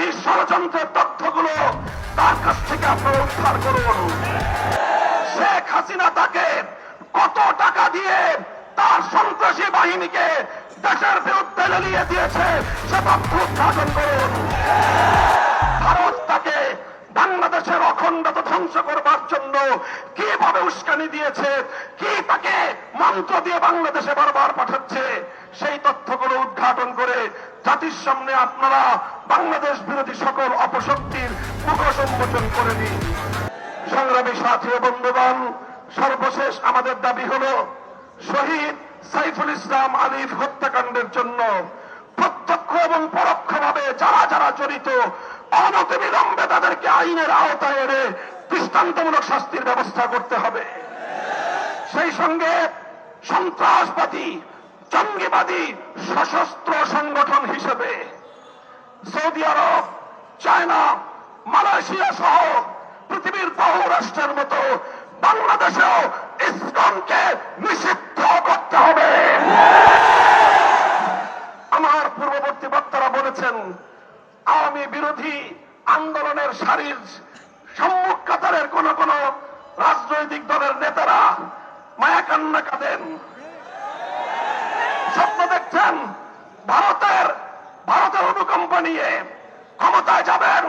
বিরোধী ষড়যন্ত্রের তথ্যগুলো তার কাছ থেকে আপনারা উদ্ধার করুন। শেখ হাসিনা তাকে কত টাকা দিয়ে তার সন্ত্রাসী বাহিনীকে দেশের বিরুদ্ধে লেলিয়ে দিয়েছে সে তথ্য উদ্ঘাটন করুন। জন্য কীভাবে উস্কানি দিয়েছে, কি তাকে মন্ত্র দিয়ে বাংলাদেশে বারবার পাঠাচ্ছে, সেই তথ্যগুলো উদ্ঘাটন করে জাতির সামনে আপনারা বাংলাদেশ বিরোধী সকল অপশক্তির মুখ সম্মোচন করে দিন সংগ্রামী সাথী বন্ধুগণ, সর্বশেষ আমাদের দাবি হলো, শহীদ সাইফুল ইসলাম আলিফ হত্যাকাণ্ডের জন্য প্রত্যক্ষ এবং পরোক্ষভাবে যারা যারা জড়িত, অনতিবিলম্বে তাদেরকে আইনের আওতায় এনে দৃষ্টান্তমূলক শাস্তির ব্যবস্থা করতে হবে। সেই সঙ্গে সন্ত্রাসবাদী, জঙ্গিবাদী, সশস্ত্র সংগঠন হিসেবে সৌদি আরব, চায়না, মালয়েশিয়া সহ পৃথিবীর বহু রাষ্ট্রের মতো বাংলাদেশেও ইসলামকে নিষিদ্ধ করতে হবে। আমার পূর্ববর্তী বক্তারা বলেছেন, আওয়ামী বিরোধী আন্দোলনের শারীর সম্মুখ কাতারের কোন কোন রাজনৈতিক দলের নেতারা, মায়া কান্না কাঁদেন। স্বপ্ন দেখছেন ভারতের ভারতের অনুকম্প নিয়ে ক্ষমতায় যাবেন।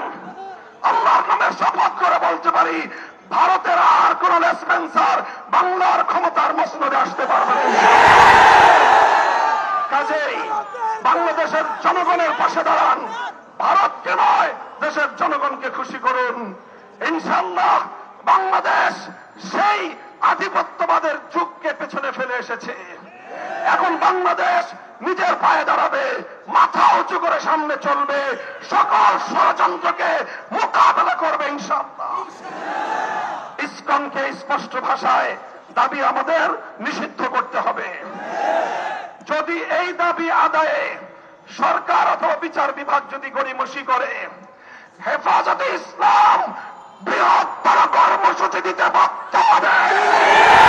আল্লাহর নামে শপথ করে বলতে পারি, ভারতের আর কোন লেসপেন্সার বাংলার ক্ষমতার মসনদে আসতে পারবে কাজেই বাংলাদেশের জনগণের পাশে দাঁড়ান। ভারতকে নয়, দেশের জনগণকে খুশি করুন। ইনশাল্লাহ বাংলাদেশ আধিপত্যবাদের যুগকে পেছনে ফেলে এসেছে। এখন বাংলাদেশ নিজের পায়ে দাঁড়াবে, মাথা উঁচু করে সামনে চলবে, সকল ষড়যন্ত্রকে মোকাবেলা করবে ইনশাল্লাহ ইসকনকে স্পষ্ট ভাষায় দাবি আমাদের নিষিদ্ধ করতে হবে। যদি এই দাবি আদায়ে সরকার অথবা বিচার বিভাগ যদি গড়িমসি করে, হেফাজতে ইসলাম বৃহত্তর কর্মসূচি দিতে বাধ্য হবে।